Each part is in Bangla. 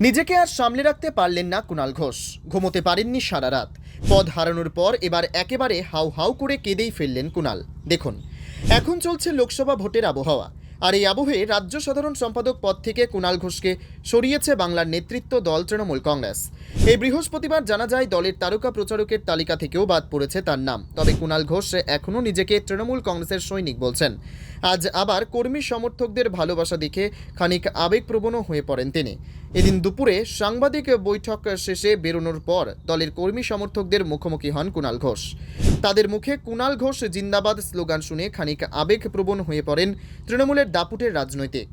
নিজেকে আর সামলে রাখতে পারলেন না কুণাল ঘোষ। ঘুমোতে পারেননি সারা রাত। পদ হারানোর পর এবার একেবারে হাউ হাউ করে কেঁদেই ফেললেন কুণাল। দেখুন, এখন চলছে লোকসভা ভোটের আবহাওয়া। আর এই আবহে রাজ্য সাধারণ সম্পাদক পদ থেকে কুণাল ঘোষকে সরিয়েছে বাংলার নেতৃত্ব দল তৃণমূল কংগ্রেস। এই বৃহস্পতিবার জানা যায়, দলের তারকা প্রচারকের তালিকা থেকেও বাদ পড়েছে তার নাম। তবে কুণাল ঘোষ এখনও নিজেকে তৃণমূল কংগ্রেসের সৈনিক বলছেন। আজ আবার কর্মী সমর্থকদের ভালোবাসা দেখে খানিক আবেগপ্রবণও হয়ে পড়েন তিনি। এদিন দুপুরে সাংবাদিক বৈঠক শেষে বেরোনোর পর দলের কর্মী সমর্থকদের মুখোমুখি হন কুণাল ঘোষ। তাদের মুখে কুণাল ঘোষ জিন্দাবাদ স্লোগান শুনে খানিক আবেগপ্রবণ হয়ে পড়েন তৃণমূলের দাপুটের রাজনৈতিক।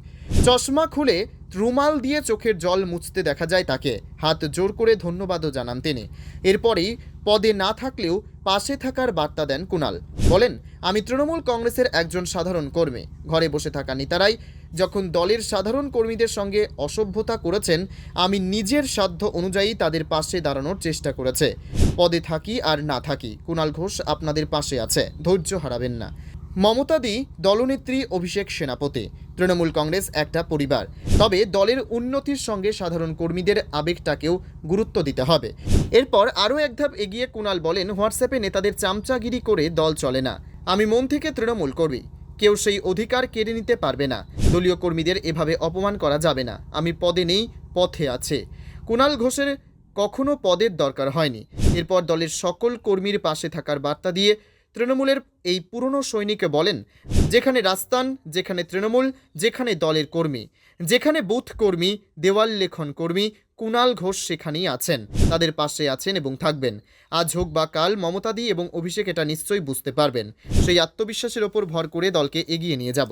চশমা খুলে রুমাল দিয়ে চোখের জল মুছতে দেখা যায় তাকে। হাত জোর করে ধন্যবাদও জানান তিনি। এরপরেই পদে না থাকলেও পাশে থাকার বার্তা দেন কুণাল। বলেন, আমি তৃণমূল কংগ্রেসের একজন সাধারণ কর্মী। ঘরে বসে থাকা নেতারাই যখন দলের সাধারণ কর্মীদের সঙ্গে অসভ্যতা করেছেন, আমি নিজের সাধ্য অনুযায়ী তাদের পাশে দাঁড়ানোর চেষ্টা করেছে। পদে থাকি আর না থাকি, কুণাল ঘোষ আপনাদের পাশে আছে, ধৈর্য হারাবেন না। মমতাদি দলনেত্রী অভিষেক সেনাপতি, তৃণমূল কংগ্রেস একটা পরিবার। তবে দলের উন্নতির সঙ্গে সাধারণ কর্মীদের আবেগটাকেও গুরুত্ব দিতে হবে। এরপর আরও এক ধাপ এগিয়ে কুণাল বলেন, হোয়াটসঅ্যাপে নেতাদের চামচাগিরি করে দল চলে না। আমি মন থেকে তৃণমূল কর্মী কেউ সেই অধিকার কেড়ে নিতে পারবে না। দলীয় কর্মীদের এভাবে অপমান করা যাবে না। আমি পদে নেই, পথে আছে। কুণাল ঘোষের কখনো পদের দরকার হয়নি। এরপর দলের সকল কর্মীর পাশে থাকার বার্তা দিয়ে তৃণমূলের এই পুরনো সৈনিক বলেন, যেখানে রাস্তান যেখানে তৃণমূল, যেখানে দলের কর্মী, যেখানে বুথ কর্মী, দেওয়াল লেখন কর্মী, কুণাল ঘোষ সেখানেই আছেন। তাদের পাশে আছেন এবং থাকবেন। আজ হোক বা কাল মমতাদি এবং অভিষেক এটা নিশ্চয়ই বুঝতে পারবেন। সেই আত্মবিশ্বাসের ওপর ভর করে দলকে এগিয়ে নিয়ে যাব।